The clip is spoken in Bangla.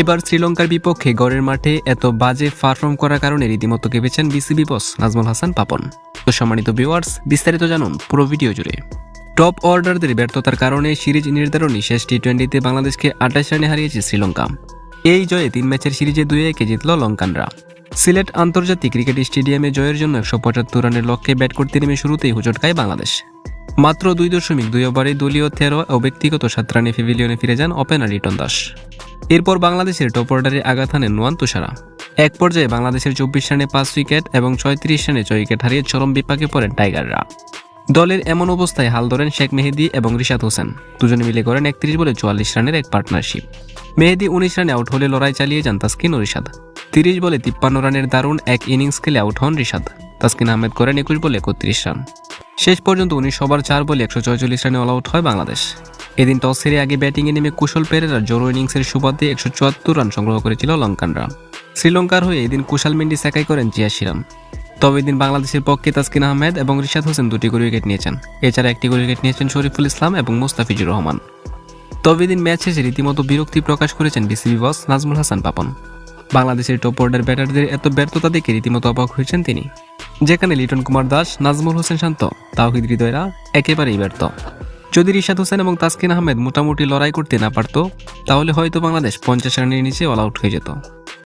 এবার শ্রীলঙ্কার বিপক্ষে গড়ের মাঠে এত বাজে পারফর্ম করার কারণে রীতিমতো কেঁপেছেন বিসিবি বস নাজমুল হাসান পাপন। তো সম্মানিত ভিউয়ার্স বিস্তারিত জানুন পুরো ভিডিও জুড়ে। টপ অর্ডারদের ব্যর্থতার কারণে সিরিজ নির্ধারণী শেষ টি টোয়েন্টিতে বাংলাদেশকে আঠাশ রানে হারিয়েছে শ্রীলঙ্কা। এই জয়ে তিন ম্যাচের সিরিজে দুই একে জিতল লঙ্কানরা। সিলেট আন্তর্জাতিক ক্রিকেট স্টেডিয়ামে জয়ের জন্য একশো পঁচাত্তর রানের লক্ষ্যে ব্যাট করতে নেমে শুরুতেই হুচট খায় বাংলাদেশ। মাত্র দুই দশমিক দুই ওভারে দলীয় তেরো ও ব্যক্তিগত সাত রানে প্যাভিলিয়নে ফিরে যান ওপেনার রিটন দাস। এরপর বাংলাদেশের টপ অর্ডারে আঘাত হানেন নোয়ান তুষারা। এক পর্যায়ে বাংলাদেশের চব্বিশ রানে পাঁচ উইকেট এবং ছয়ত্রিশ রানে ছয় উইকেট হারিয়ে চরম বিপাকে পড়েন টাইগাররা। দলের এমন অবস্থায় হাল ধরেন শেখ মেহেদি এবং রিশাদ হোসেন। দুজনে মিলে করেন একত্রিশ বলে চুয়াল্লিশ রানের এক পার্টনারশিপ। মেহেদি উনিশ রানে আউট হলে লড়াই চালিয়ে যান তাসকিন ও রিশাদ। তিরিশ বলে তিপ্পান্ন রানের দারুণ এক ইনিংস খেলে আউট হন রিশাদ। তাসকিন আহমেদ করেন একুশ বলে একত্রিশ রান। শেষ পর্যন্ত উনিশ ওভার চার বলে একশো রানে অল আউট হয় বাংলাদেশ। এদিন টস হেরে আগে ব্যাটিংয়ে নেমে কুশল পেরেরা জোরো ইনিংসের সুবাদে একশো চুয়াত্তর রান সংগ্রহ করেছিল লঙ্কানরা। শ্রীলঙ্কার হয়ে এদিন কুশাল মেন্ডি সাকাই করেন ছিয়াশি রান তবে এদিন বাংলাদেশের পক্ষে তাসকিন আহমেদ এবং রিশাদ হোসেন দুটি করে উইকেট নিয়েছেন। এছাড়া একটি করে উইকেট নিয়েছেন শরীফুল ইসলাম এবং মুস্তাফিজুর রহমান। তবে এদিন ম্যাচ শেষে রীতিমতো বিরক্তি প্রকাশ করেছেন বিসিবি বস নাজমুল হাসান পাপন। বাংলাদেশের টপ অর্ডার ব্যাটারদের এত ব্যর্থতা দেখে রীতিমতো অবাক হয়েছেন তিনি। যেখানে লিটন কুমার দাস, নাজমুল হোসেন শান্ত, তাওহিদ হৃদয়রা একেবারেই ব্যর্থ। যদি রিশাদ হোসেন এবং তাসকিন আহমেদ মোটামুটি লড়াই করতে না পারত, তাহলে হয়তো বাংলাদেশ পঞ্চাশ রানের নিচে অল আউট হয়ে যেত।